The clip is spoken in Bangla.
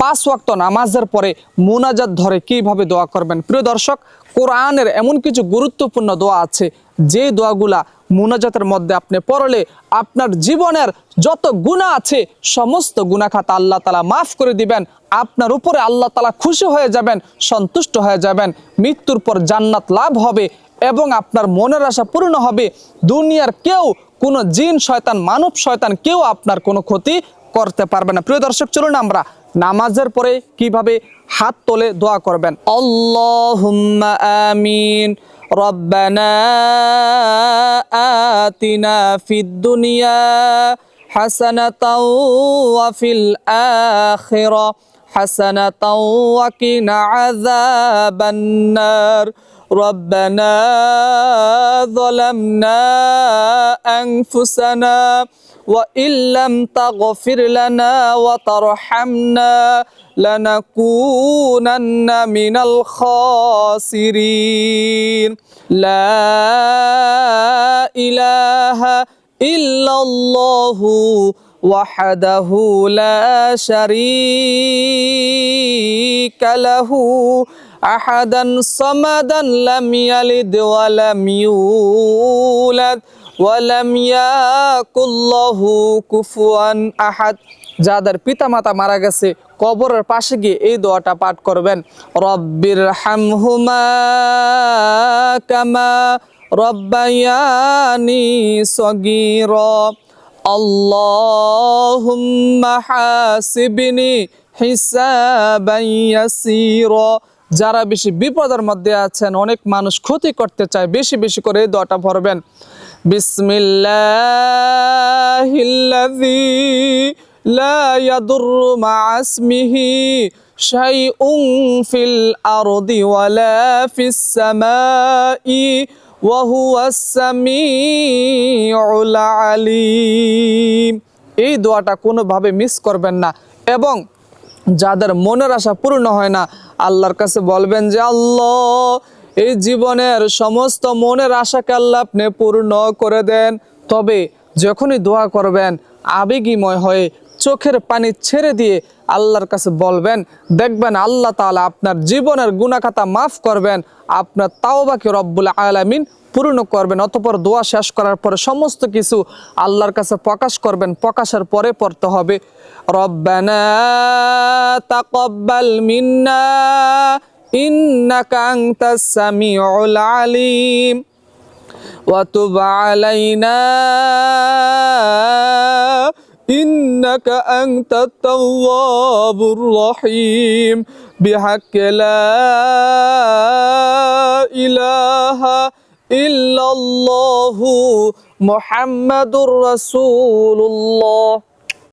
পাঁচ ওয়াক্ত নামাজের পরে মোনাজাত ধরে কীভাবে দোয়া করবেন? প্রিয় দর্শক, কোরআনের এমন কিছু গুরুত্বপূর্ণ দোয়া আছে, যে দোয়াগুলা মোনাজাতের মধ্যে আপনি পড়লে আপনার জীবনের যত গুণা আছে, সমস্ত গুণা খাতা আল্লাহ তালা মাফ করে দিবেন, আপনার উপরে আল্লাহ তালা খুশি হয়ে যাবেন, সন্তুষ্ট হয়ে যাবেন, মৃত্যুর পর জান্নাত লাভ হবে এবং আপনার মনের আশা পূর্ণ হবে। দুনিয়ার কেউ কোনো জিন, শয়তান, মানব, শয়তান, কেউ আপনার কোনো ক্ষতি করতে পারবে না। প্রিয় দর্শক, চলুন আমরা নামাজের পরে কীভাবে হাত তোলে দোয়া করবেন। আমিন। রব্বানা আতিনা দুনিয়া ربنا ظلمنا أنفسنا وإن لم تغفر لنا وترحمنا لنكونن من الخاسرين. لا إله إلا الله وحده لا شريك له أحدا صمدا لم يلد ولم يولد ولم يكن له كفوا أحد যাদের পিতামাতা মারা গেছে কবরের পাশে গিয়ে এই দোয়াটা পাঠ করবেন রব্বির হামহুমা কামা রব্বায়ানি সগীর আল্লাহুম্মা হাসিবনি হিসাবান ইয়াসীরা। যারা বেশি বিপদের মধ্যে আছেন, অনেক মানুষ ক্ষতি করতে চায়, বেশি বেশি করে দটা ভরবেন পড়বেন। এই দোয়াটা কোনোভাবে মিস করবেন না এবং যাদের মনের আশা পূর্ণ হয় না, আল্লাহর কাছে বলবেন যে, আল্লাহ, এই জীবনের সমস্ত মনের আশাকে আল্লাহ আপনি পূর্ণ করে দেন। তবে যখনই দোয়া করবেন, আবেগিময় হয়ে চোখের পানি ছেড়ে দিয়ে আল্লাহর কাছে বলবেন, দেখবেন আল্লাহ তালা আপনার জীবনের গুণাখাতা মাফ করবেন, আপনার তাওবাকে রব্বুল আলামিন পূর্ণ করবেন, অতপর দোয়া শেষ করার পরে সমস্ত কিছু আল্লাহর কাছে প্রকাশ করবেন, প্রকাশের পরে পড়তে হবে, রব্বানা তাকব্বাল আলিম, ওয়া আলাইনা إنك أنت التواب الرحيم. بحق لا إله إلا الله محمد رسول الله.